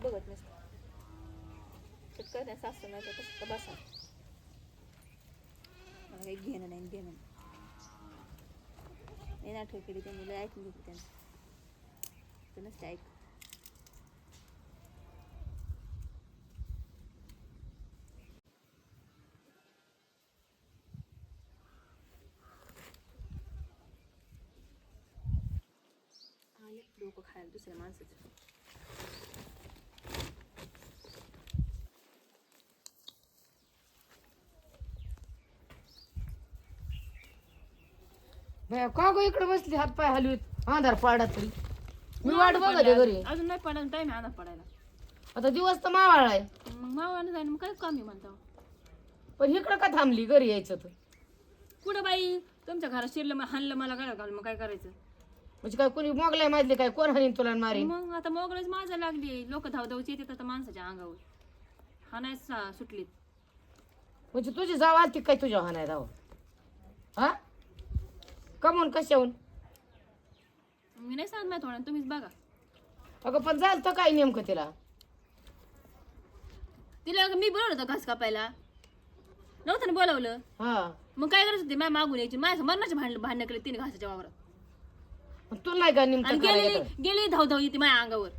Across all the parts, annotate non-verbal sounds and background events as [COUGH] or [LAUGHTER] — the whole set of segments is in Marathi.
बघत नसते शेतकरी नाही सासू नाही तर कसं बसा मला काही घेणं नाही आणि देणं नाही मी नाटक केली त्यांनी लय ऐकून घेतली त्यांनी तर नसते ऐक आले डोकं खायला दुसऱ्या माणसाचं का गो इकडे बसली? हात पाय हलवीत. अंधार पाडा तरी. मी वाट बघत आहे घरी. अजून नाही पडायला टाइम आहे पडायला. आता दिवस तर मावाळा आहे. मग मावाने जाईन मग काय कमी म्हणता? पण इकडं का थांबली घरी यायचं तर? कुठं बाई? तुमच्या घरात शिरलं मग हाणलं मला काय घाल मग काय करायचं? म्हणजे काय कोणी मोगलाय माजली काय? कोण हाणीन तुला आणि मारीन? मग आता मोगळच माझा लागली. लोक धावधावची येतात आता माणसाच्या अंगावर. हा सा- सुटलीत. म्हणजे तुझी जाव आलती काय तुझ्या हाणाय जाव हा? कमून कशाहून? मी नाही सांगत नाही थोडं तुम्हीच बघा. अगं पण झालं तर काय नेमकं तिला? तिला मी बोलवलं होतं घास कापायला. नव्हतं ना बोलावलं? हा. मग काय करायचं होते? माझ्या मागून यायची. माझ्या मरणाचे भांडण भांडणं केले तिने घासाच्या वावरात. पण तुला नाही का आणि नेमकं करायला येतं? गेली धावधाव येते माझ्या अंगावर.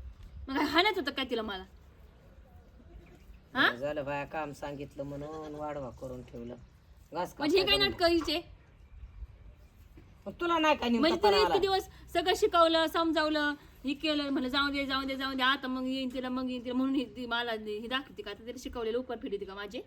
मग काय हाणायचं होतं काय तिला मला? हा? झालं बाया काम सांगितलं म्हणून वाढवा करून ठेवलं. घास म्हणजे हे काय नाटक हिचे? पण तुला नाही का म्हणजे नेमकं करायला? इतके दिवस सगळं शिकवलं समजावलं हे केलं म्हणलं जाऊ दे जाऊ दे जाऊ दे आता मग येईन तिला मग येईन तिला म्हणून ही ती मला ही दाखवते का? आता तिला शिकवलेलं उपर फिरते का माझे?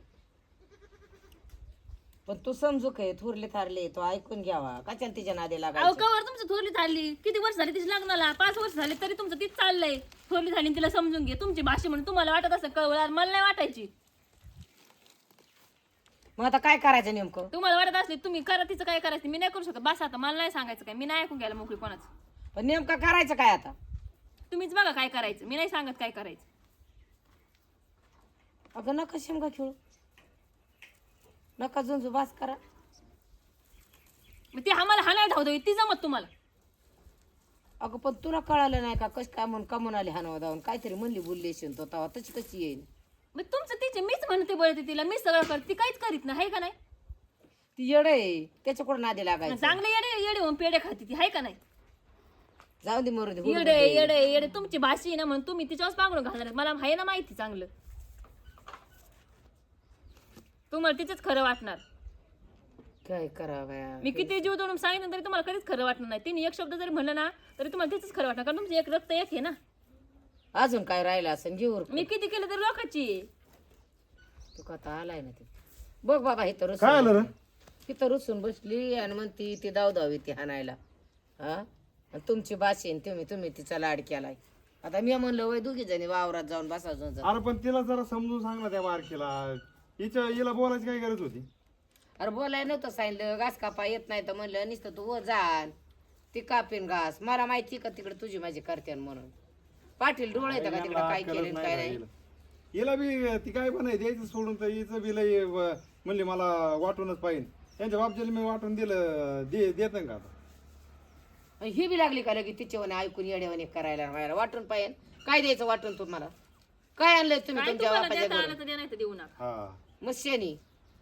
पण तू समजू काय थोरले थारले तो ऐकून घ्यावा. कशाला तिच्या नादी अहो लागायचं कवर तुमचं थोरली झाली किती वर्ष झाली तिची लग्नाला? पाच वर्ष झाले तरी तुमचं तीच चाललंय. थोरली झाली आणि तिला समजून घे. तुमची भाषा म्हणून तुम्हाला वाटत असं कळवळ मला नाही वाटायची. मग आता काय करायचं नेमकं? तुम्हाला वाटत असले तुम्ही करा तिचं काय करायचं मी नाही करू शकत. बस आता मला नाही सांगायचं काय. मी नाही ऐकून घ्यायला मोकळी कोणाचं. पण नेमकं करायचं काय आता? तुम्हीच बघा काय करायचं. मी नाही सांगत काय करायचं. अगं नका शेमगा खेळू. नका झुंजू बास करा. मग ती आम्हाला हाणायला धावतो ती जमत तुम्हाला. अगं पण तुला कळालं नाही का? कश काय म्हणून का म्हणाले हानवा दावून काहीतरी म्हणली बोलली असेल तो तवा तशी कशी येईल मग तुमचं तिचे मीच म्हणते बोलते तिला मी सगळं करते ती काहीच करीत नाही हाय का नाही? ती येड आहे त्याच्याकडून नादी लागायचं? चांगले येडे येडे होऊन पेढे खाते ती हाय का नाही? जाऊ दे मरू दे येडे दे. येडे येडे तुमची भाषी आहे ना म्हणून तुम्ही तिच्यावर पांघरून घालणार. मला आहे ना माहिती चांगलं. तुम्हाला तिचंच खरं वाटणार. काय करा बाया? मी किती जीव तोडून सांगितलं तरी तुम्हाला कधीच खरं वाटणार नाही. तिने एक शब्द जरी म्हणलं ना तरी तुम्हाला तिचंच खरं वाटणार कारण तुमचं एक रक्त एक आहे ना. अजून काय राहिलं असं घेऊर मी किती केलं तरी लोकांची. तू का आता आलाय ना ते बघ बाबा इथं रुसून काय आलं रे? तिथं रुसून बसली आणि म्हणती ती दाव दावी ती हाणायला. हा? आणि तुमची बाशी तुम्ही तुम्ही तिचा लाड केलाय. आता मी म्हणलं वय दोघी जणी वावरात जाऊन बसा जाऊन जा. अरे पण तिला जरा समजून सांग ना त्या मार्केला. हिच्या हिला बोलायची काय गरज होती? अरे बोलाय नव्हतं सांगितलं. घास कापा येत नाही तर म्हणलं नुसतं तू व जाण ती कापीन घास. मला माहिती का तिकडे तुझी माझी करते म्हणून. पाटील डोळे येतं का तिकडे? काय केलं काय नाही? हिला. बी ती काय पण आहे द्यायचं सोडून तर हिचं बी लय व- म्हणली मला वाटूनच पाहिजे. त्यांच्या बापजीला मी वाटून दिलं दे देत नाही का आता? आणि ही बी लागली का लगे तिच्यावाने ऐकून येण्यावाने करायला व्हायला वाटून पाहिजे? काय द्यायचं वाटून तुम्हाला? काय आणलंय तुम्ही काय तुमच्या तुम्हाला बापाच्या देता घरून? आलं तर द्या नाही तर देऊ नका. हा. मग शेणी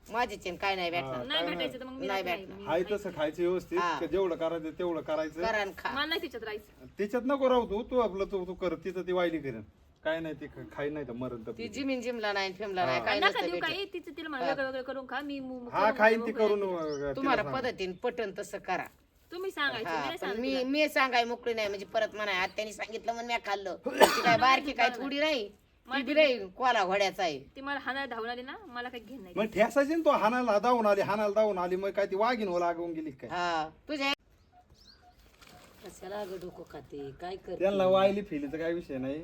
माझे चेन काय नाही भेटणार. नाही भेटायचं तर मग मी नाही नाही भेटणार. हाय तसं खायचं व्यवस्थित हा. का जेवढं करायचं तेवढं करायचं. करा आणि खा. मला नाही तिच्यात राहायचं. तिच्यात नको राहू तू तू आपलं तू तू कर तिचं ती वायली करेन काय नाही ते ख- खाई नाही तर मरण तर ती जिमीन जिमला नाही फिमला नाही काय नका नसतं देऊ भेटत. काही तिचं तिला मला वेगळं वेगळं करून खा मी मु- मु- हा करून खाईन ती मोकळं करून आहे. अं, तिला तुम्हाला सांग. पद्धतीने पटन तसं करा. तुम्ही सांगायचं मी हा नाही पण सांगत मी तिला. मी सांगाय मोकळी नाही म्हणजे परत म्हणा आत्याने सांगितलं म्हणून मी खाल्लं. [COUGHS] ती काय बारकी काय थोडी नाही. ती बी कोला घोड्याचा आहे. ती मला हाणायला धावून आली ना मला काही घेण नाही. मग ठेसायची ना तो हानाला धावून आली हानाला धावून आली मग काय ती वाघीन हो लागून गेली काय? हा तुझ्या कशाला ग डोकं खाते? काय त्यांना वायली फिलीचा काय विषय नाही.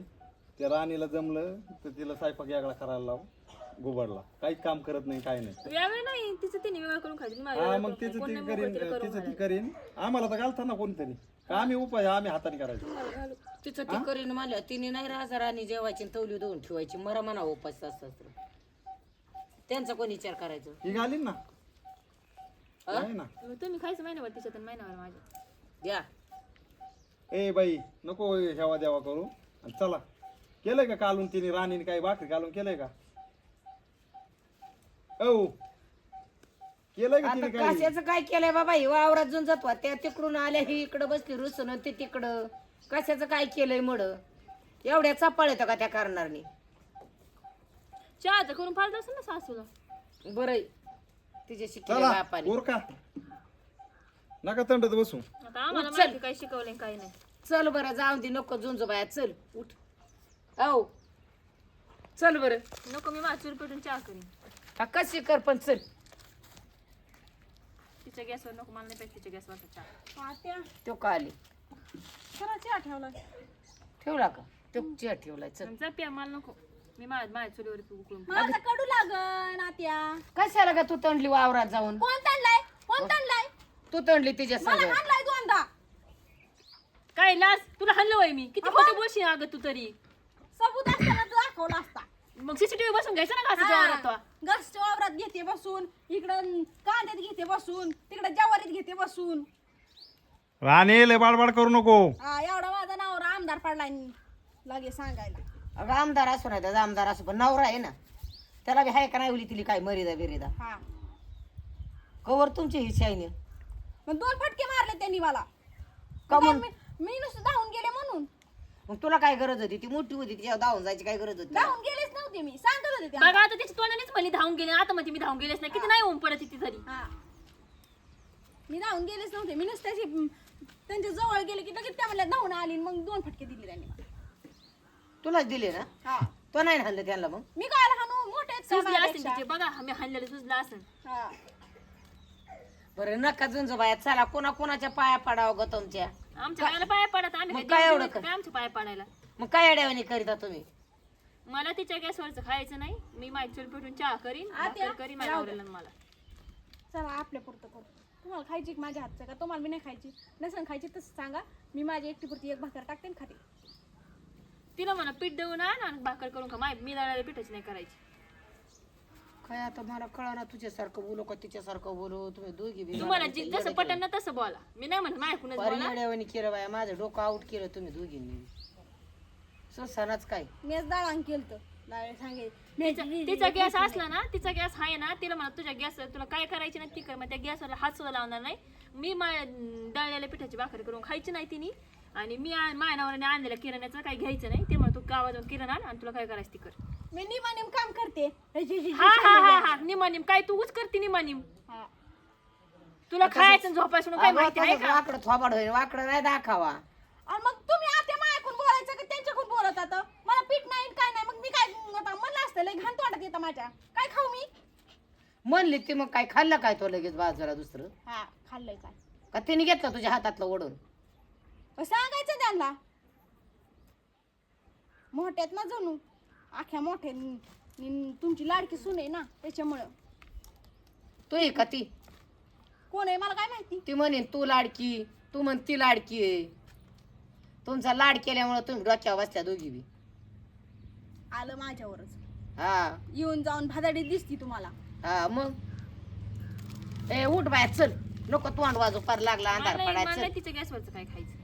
त्या राणीला जमलं तर तिला स्वयंपाक यागळा करायला लाव गुबडला. काहीच काम करत नाही काय नाही. तिचं तिने वेगळं करून खायचं. हा वेगळं मग करून तिचं खायचं. ती कोण नाही करीन मोकळं तिला करून तिचं ती. करीन. आम्हाला तर घालता ना कोणतरी. का आम्ही उपाय आम्ही हाताने करायचो. तिचं ती करीन म्हणलं तिने नाही राजा राणी जेवायची आणि तवली धुवून ठेवायची. मरा म्हणा उपास असतात त्यांचा कोण विचार करायचं? ही घालीन ना. आहे ना. मग तुम्ही खायचं महिनाभर तिच्यात आणि महिनाभर माझ्या. द्या. ए बाई नको हेवा देवा करू. आणि चला. केलंय का कालून तिने राणीने काही भाकरी कालून केलंय का? औ. केलंय का आता तिने काही? कशाचं काय केलंय बाबा? ही वावरात जाऊन जातो त्या तिकडून आल्या ही इकडं बसली रुसून आणि ते तिकडं. कशाचं काय केलंय मड? एवढ्या चपाळ येतं का त्या कारणाने चहाचं करून फार असेल ना सासूला? बरं तिच्या शिकले चला बापाने. उरका. नका थंडत बसू. आता आम्हाला माहिती काय शिकवलंय आणि काही नाही. चल बरं जाऊन दे. नको झुंजू बाया. चल उठ. औ. चल बरं. नको मी माझ्या चूल पेटून चहा करीन. हा कशी कर पण चल. तिच्या गॅसवर नको मला नाही पाहिजे तिच्या गॅसवर चहा. आत्या तो का आली खरं चहा ठेवला. ठेवला का? तो चिया ठेवलाय चल. प्या मला नको. मी माझ्या माझ्या चुलीवर उकळून मला कडू लागन आत्या. कशाला का तू तंडली वावरात जाऊन? कोण ताणलाय कोण ताणलाय तू तंडली तिच्या मला संग. हाणलाय दोनदा काय लाज? तुला हल्लो आहे मी. किती खोटं बोलशील अगं तू तरी. सबूत असताना तू दाखवला असता. मग सीसीटीव्ही बसून घ्यायचं ना घासाच्या वावरात तो. गसच्या वावरात घेते बसून इकडं कांद्यात घेते बसून तिकडं जवारीत घेते बसून. राणी लय बाडबाड करू नको. हा एवढा माझा नावर आमदार पडलाय लगे सांगायला. अगं आमदार असू नाही त्याचा आमदार असू पण नवरा आहे ना. त्याला बी हाय का नाही उली तिली काय मरिदा बिरिदा हा. कवर तुमची ही शाईने मग दोन फटके मारले त्यांनी मला. का काय मी मी नुसतं धावून गेले म्हणून. मग तुला काय गरज होती? ती मोठी होती तिच्यावर धावून जायची काय गरज होती? धावून गेलेच नव्हते मी. सांगत होते बघा आता त्याच्या तोंडानेच म्हणली धावून गेले. आता म्हणते मी धावून गेलेच नाही. किती नाही होऊन पडत ती तरी हा. मी धावून गेलेच नव्हते. मी नुसतं अशी, त्यांच्या जवळ गेले की लगेच त्या मला धावून आली. आणि मग दोन फटके दिले त्यांनी मला. तुलाच दिले ना? हा. तो नाही हाणलं त्यांना मग? मी काय हाणू? मोठे आहेत का सुजले असेल माझ्यापेक्षा? तिचे. बघा मी हल्लेलं सुजलं असेल. हा. बरं नका जुंज बाया. चला कोणा कोणाच्या पाया पडावं ग तुमच्या? आमच्या पायाला पाया पडत आम्ही मग काय काय एवढं आमच्या पाया पडायला? मग काय अड्यावानी करीता तुम्ही? मला तिच्या गॅसवरचं खायचं नाही मी माझी चूल पेटून चहा करीन भाकर करीन माझ्या आणि मला. चला आपल्या पुरतं करू. तुम्हाला खायची का माझ्या हातचं का? तुम्हाला मी नाही खायची. नसेल खायची तसं सांगा. मी माझी एकटी पुरती एक भाकर टाकते आणि खाते. तिला म्हणा पीठ देऊन आण आणि भाकर करून खा. माय मी दळायला पिठाची नाही करायची. काय आता मला कळा ना तुझ्यासारखं बोलू का तिच्यासारखं बोलू? तुम्ही दोघी बी तुम्हाला जी- जसं पटन ना तसं बोला. मी नाही म्हणत माझ्याकडूनच फार बोला. केलं बाया माझं डोकं आउट केलं तुम्ही दोघींनी. सणाच काय? मीच दळण केलं तर तिचा- तिचा गॅस असला ना तिचा गॅस आहे ना तिला म्हणा तुझ्या गॅस तुला काय करायची ना ती कर मग त्या गॅसवर हात सुद्धा लावणार नाही. मी माझ्या दळलेल्या पिठाची भाकरी करून खायची नाही तिने. आणि मी माझ्या नावाने आणलेल्या किराण्याचं काही घ्यायचं नाही. ते म्हणा तू गावात जाऊन किराणा आण आणि तुला काय करायचं ती कर. मी निमानिम काम करते. हे हा हा. हा हा. निमानिम काय तूच करते निमानिम हा. तुला खायचं आणि झोपायचं म्हणून काय माहिती आहे का? वाकडं थोबाड होईल. वाकडं नाही दाखवा. आणि मग तुम्ही आता माझ्याकडून बोलायचं का त्यांच्याकडून बोलत आता? मला पीठ नाही काय नाही. मग मी काय आता म्हणलं असतं लय घाण तोंडात येतं माझ्या. काय खाऊ मी? म्हणली ती मग काय खाल्लं काय तो लगेच बाजूला दुसरं? हा खाल्लंय काय? का तिने घेतलं तुझ्या हातातलं ओढून? सांगायचं त्यांना. मोठ्यात ना जणू. आख्या मोठ्या न- न- तुमची लाडकी सून आहे ना त्याच्यामुळं. तू आहे का ती? कोण आहे मला काय माहिती? ती म्हणे तू लाडकी तू म्हण ती लाडकी आहे. तुमचा लाड केल्यामुळे तुम्ही डोक्यावर बसल्या दोघी बी. आलं माझ्यावरच. हा. येऊन जाऊन भादाडी दिसती तुम्हाला. हा मग? ए उठ बाय चल. नको तोंड वाजू पार लागला अंधार मला पडायचं. तिच्या गॅसवरचं काय खायचं?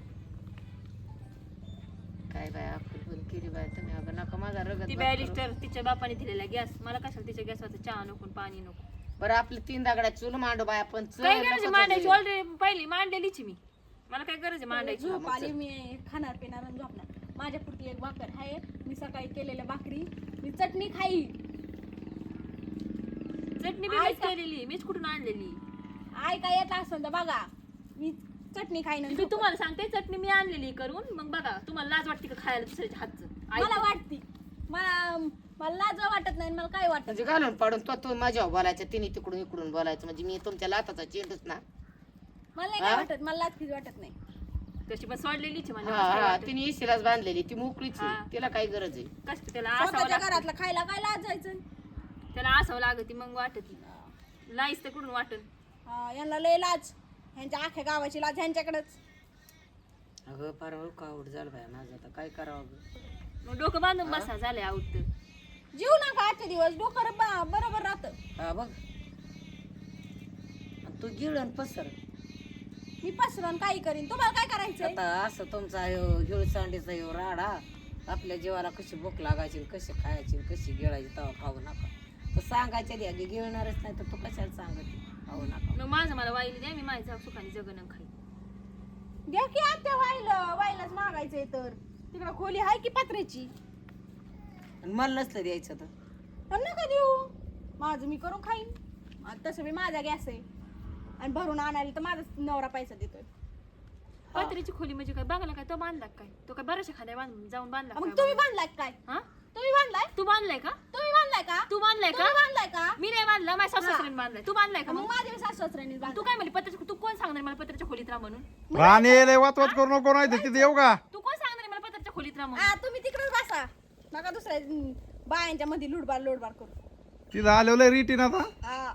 काय बाय अक्कल बंद केली बाय तुम्ही अगं नका माझा रगत ती करू. बॅरिस्टर तिच्या बापाने दिलेला गॅस. मला कशाला तिच्या गॅसवरचं चहा नको आणि पाणी नको? बरं आपलं तीन दगडाची चूल मांडू बाय आपण चल, काय गरज आहे नकोच मांडायची. ऑलरेडी पहिली मांडलेलीच मी. मला काय गरज आहे मांडायची? झोप आली मी. खाणार पिणार आणि झोपणार. माझ्या पुरती एक भाकर आहे. मी सकाळी केलेल्या भाकरी. मी चटणी खाई. चटणी बी मीच केलेली मीच कुठून आणलेली? आय काय येत असेल तर बघा. मी चटणी खाईन आणि मी तुम्हाला सांगते चटणी मी आणलेली करून. मग बघा तुम्हाला लाज वाटते का खायला दुसऱ्याच्या हातचं? आई- मला वाटती. मला मला लाज वाटत नाही मला काय वाटत? म्हणजे घालून पाडून तो तो माझ्यावर बोलायचं तिने तिकडून इकडून बोलायचं. म्हणजे मी तुमच्या लाताचा चेंडूच ना. मला नाही काय हा? वाटत मला लाज वाटत नाही. तशी पण सोडलेलीच आहे हा हा तिने इशीलाच बांधलेली ती मोकळीच आहे. हा. तिला काय गरज आहे. कष्ट त्याला असावं स्वतःच्या लागतं. घरातलं खायला काय लाज जायचं त्याला असावं लागत मग वाटत लाईस तर कुठून वाटत यांना लय लाज. ह्यांच्या अख्ख्या गावाची लाज ह्यांच्याकडेच. अगं फार कावड झालं बाय माझं. आता काय करावं? मग डोकं बांधून बसा झालंय आउट जीव नका आजचे दिवस डोकं ब- बरोबर राहतं. हा बघ. आणि तू गिळण पसर. मी पसरून काही करीन. तुम्हाला काय करायचंय? आता असं तुमचा हिळ सांडीचा ह्यो राडा आपल्या जीवाला कशी भूक लागायची आणि कशी खायची आणि कशी गिळायची तेव्हा खाऊ नका. तर सांगायच्या द्या की गिळणारच नाही तर तू कशाला सांगते? खाऊ नका. मग माझं मला वाईली द्या मी माझ्या सुखाने जगन खाई द्या की आत्या वाईल वाईलाच मागायचंय तर. तिकडं खोली आहे की पत्र्याची? आणि मला नसलं द्यायचं तर. पण नका देऊ. माझं मी करून खाईन. तसं मी माझा गॅस आहे. आणि भरून आणायला तर माझा नवरा पैसा देतोय. पत्र्याची खोली म्हणजे काय? बघायला काय? तो बांधला काय? तो काय बऱ्याचशा खाद्या बांधून जाऊन बांधला मग काय तुम्ही बांधलाय काय? हा? तुम्ही बांधलाय? तू बांधलाय का? तुम्ही बांधलाय का? तू बांधलाय का? तुम्ही बांधलाय का? मी नाही बांधला माझ्या सासूसाऱ्यांनी बांधलाय. तू बांधलाय का मग मग? माझ्या सासऱ्यांनी तू काय म्हणली पत्र्याच्या तू कोण सांगणार मला पत्र्याच्या खोलीत राहा म्हणून? राणे लय वाचवाच करू नको नाही तिथे येऊ का? तू कोण सांगणार मला पत्र्याच्या खोलीत राहा म्हणून? हा तुम्ही तिकडेच बसा. नका दुसऱ्या बायांच्या मध्ये लुडबार लुडबार करू. तिथं आलेलं रिटीन आता? हा.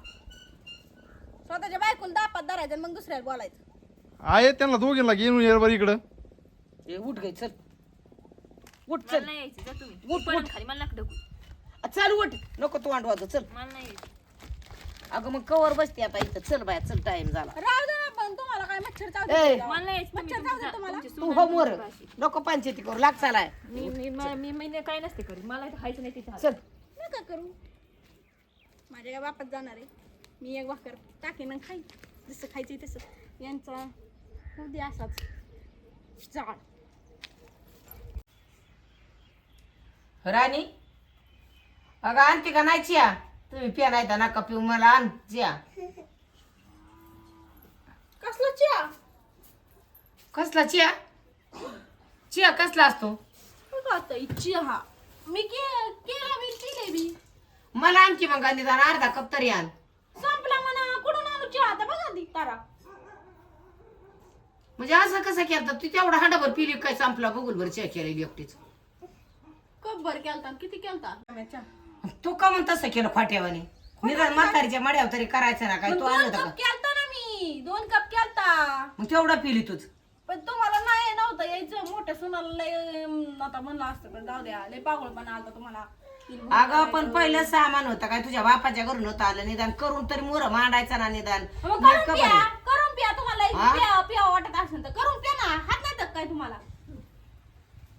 स्वतःच्या बायकोला दापात धरायचं आणि मग दुसऱ्याला बोलायचं. आहे त्यांना दोघींना घेऊन ये बरं इकडं. ए उठ गई चल. उठ मला चल. नाही यायचं जा तुम्ही. उठ, पडून उठ. खाली मला नका ढकलू. चल उठ. नको तू वाटवायचं चल. मला नाही यायचं. अगं मग कवर बसते आता इथं. चल बाया चल टाइम झाला. राहू दे ना पण तुम्हाला काय मच्छर ए. मला नाही यायचं तुम्ही मच्छर चावते तुमची जा- तुम्हाला? तुमची तू सून हो आणि मोर तुमची भाषी. नको पंचायती करू लाग चालाय. मी मी मी- मी मी काही नसते करीत मला इथं खायचं नाही तिथे चल. नका करू? माझ्या काय बापात जाणार आहे. मी एक भाकर टाकेन आणि खाईन. जसं खायचं तसं. यांचा उद्या असाच. जाळ. राणी? अगं आणते का नाही चिया? तुम्ही पिया नाही तर नका पिऊ मला आण चिया. कसला चहा कसला चिया? चिया कसला असतो? आता चहा मी के केला मी पिले बी. मला आणखी मग निदान अर्धा कप तरी आण. संपला म्हणा कुठून आणू चहा आता? बघा ती तारा. म्हणजे असं कसं केलं तू तेवढा हांडाभर पिली काय संपला? बघूल बरं चिया केलेली एकटीच. कप भर केलता किती केलता? तू का म्हणत तसं केलं फाट्यावाने निदान म्हातारीच्या मड्यावर तरी करायचं ना काय तू दोन आणलं कप का? केलता ना मी दोन कप केलता. मग तेवढा पिली तूच. पण तुम्हाला नाही नव्हतं यायचं. मोठ्या सुनाला लय अं, आता म्हणलं असतं पण जाऊ द्या लय पागळपणा आलता तुम्हाला. अगं पण पहिलं सामान होतं काय तुझ्या बापाच्या घरून होतं आलं. निदान करून तरी मोर मांडायचा ना निदान. मग करून प्या आहे. करून प्या तुम्हाला हा? प्या प्या वाटत असेल तर करून प्या ना. हात नाही तर काय तुम्हाला?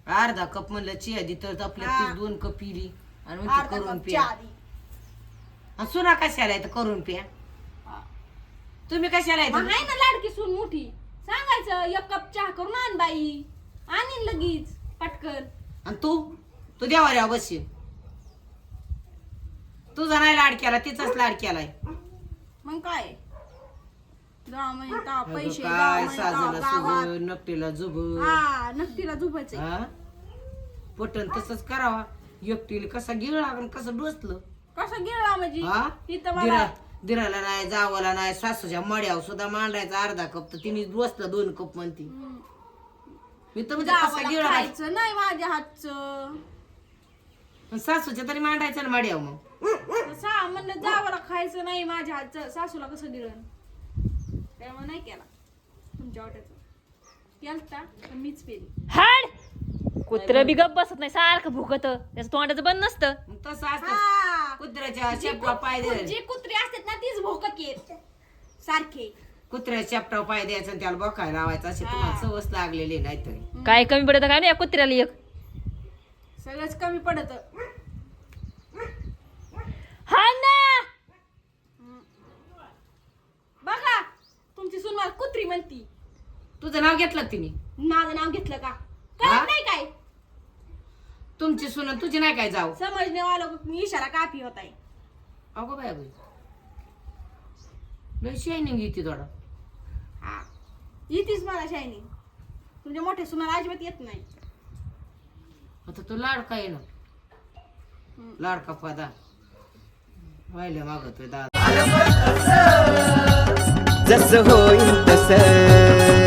अर्धा कप म्हणलं चिया दी तर आपल्या. ती दोन कप पिली आणि अर्धा करून प्या. आणि सुना कशाला तर करून प्या. तुम्ही कशाला मग तर? आहे ना लाडकी सून मोठी सांगायचं एक कप चहा करून आण बाई आणीन लगेच पटकन आणि तू तू देवाऱ्या बसशील तुझा नाही लाड केला तिचाच लाड केलाय मग काय पैसे काय साजला. सुग नकटीला जुब नक्कीला झोपायचं हा? पटन तसंच करावा. एकटीला कसा गिळला आणि कसं डोसलं? कसं गेला म्हणजे? हा? इथं मला दिरा दिराला नाही जावाला नाही सासूच्या मड्यावर सुद्धा मांडायचा अर्धा कप तर तिने डोसलं दोन कप म्हणती. मी तर म्हणजे कसा गिळला खायचं नाही माझ्या हातचं. सासूच्या तरी मांडायचं ना मड्यावर मग. सा म्हणलं जावाला खायचं नाही माझ्या हातचं. सासूला कसं दिलं त्यामुळे नाही केला. तुमच्या वाट्याचं. केलता पण मीच पेली. हाड! कुत्र बी गप बसत नाही सारखं भुकत त्याचं तोंडाचं बंद नसतं. तसं असतं. हा. कुत्र्याच्या शेपटा पाय जी कुत्री असतात ना तीच भोकत येत सारखे. कुत्र्याच्या शेपटा पाय द्यायचं आणि त्याला बोकाय लावायचं. अशी तुम्हाला सवस लागलेली नाही तरी काय कमी पडत काय नाही या कुत्र्याला एक. सगळंच कमी पडत. हा ना बघा तुमची सून मला कुत्री म्हणती. तुझं नाव घेतलं का तिने? माझं नाव घेतलं का? हा? कळत नाही काय? तुमची सुन तुझी नाही काय जाऊ. समजणे वालों को इशारा काफी होता है अगो बाय लय शायनिंग येते थोडा. हा. येतीच मला शायनिंग तुमच्या मोठ्या सुनाला अजिबात येत नाही. आता तो लाडका आहे ना. लाडका पदा व्हायला मागतोय दादा. जस होईल तसं.